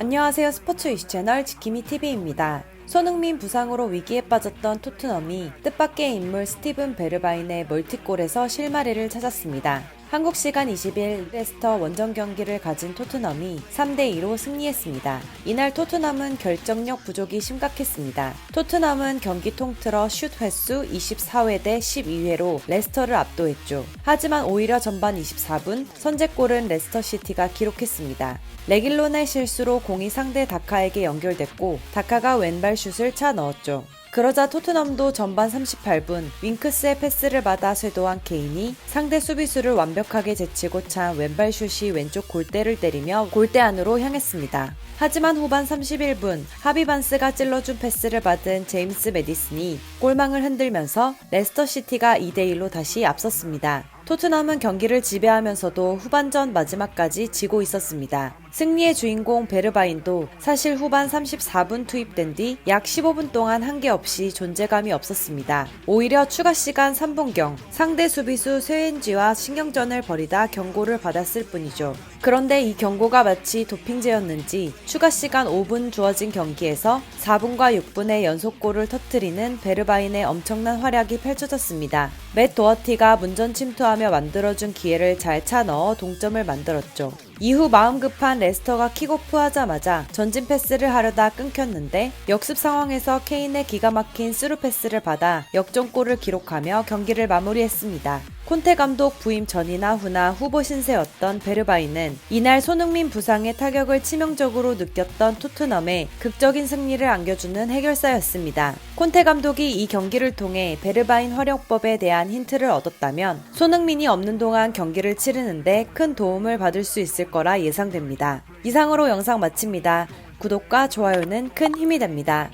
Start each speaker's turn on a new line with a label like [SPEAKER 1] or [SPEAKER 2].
[SPEAKER 1] 안녕하세요. 스포츠 이슈 채널 지킴이 TV입니다. 손흥민 부상으로 위기에 빠졌던 토트넘이 뜻밖의 인물 스티븐 베르바인의 멀티골에서 실마리를 찾았습니다. 한국 시간 20일 레스터 원정 경기를 가진 토트넘이 3대2로 승리했습니다. 이날 토트넘은 결정력 부족이 심각했습니다. 토트넘은 경기 통틀어 슛 횟수 24회 대 12회로 레스터를 압도했죠. 하지만 오히려 전반 24분 선제골은 레스터 시티가 기록했습니다. 레길론의 실수로 공이 상대 다카에게 연결됐고 다카가 왼발 슛을 차 넣었죠. 그러자 토트넘도 전반 38분 윙크스의 패스를 받아 쇄도한 케인이 상대 수비수를 완벽하게 제치고 찬 왼발 슛이 왼쪽 골대를 때리며 골대 안으로 향했습니다. 하지만 후반 31분 하비반스가 찔러준 패스를 받은 제임스 메디슨이 골망을 흔들면서 레스터 시티가 2대1로 다시 앞섰습니다. 토트넘은 경기를 지배하면서도 후반전 마지막까지 지고 있었습니다. 승리의 주인공 베르바인도 사실 후반 34분 투입된 뒤 약 15분 동안 한계 없이 존재감이 없었습니다. 오히려 추가 시간 3분경 상대 수비수 쇠엔지와 신경전을 벌이다 경고를 받았을 뿐이죠. 그런데 이 경고가 마치 도핑제였는지 추가 시간 5분 주어진 경기에서 4분과 6분의 연속골을 터트리는 베르바인의 엄청난 활약이 펼쳐졌습니다. 맷 도어티가 문전 침투하며 만들어준 기회를 잘 차 넣어 동점을 만들었죠. 이후 마음 급한 레스터가 킥오프 하자마자 전진 패스를 하려다 끊겼는데 역습 상황에서 케인의 기가 막힌 스루 패스를 받아 역전골을 기록하며 경기를 마무리했습니다. 콘테 감독 부임 전이나 후나 후보 신세였던 베르바이는 이날 손흥민 부상의 타격을 치명적으로 느꼈던 토트넘에 극적인 승리를 안겨주는 해결사였습니다. 콘테 감독이 이 경기를 통해 베르바인 활용법에 대한 힌트를 얻었다면 손흥민이 없는 동안 경기를 치르는데 큰 도움을 받을 수 있을 거라 예상됩니다. 이상으로 영상 마칩니다. 구독과 좋아요는 큰 힘이 됩니다.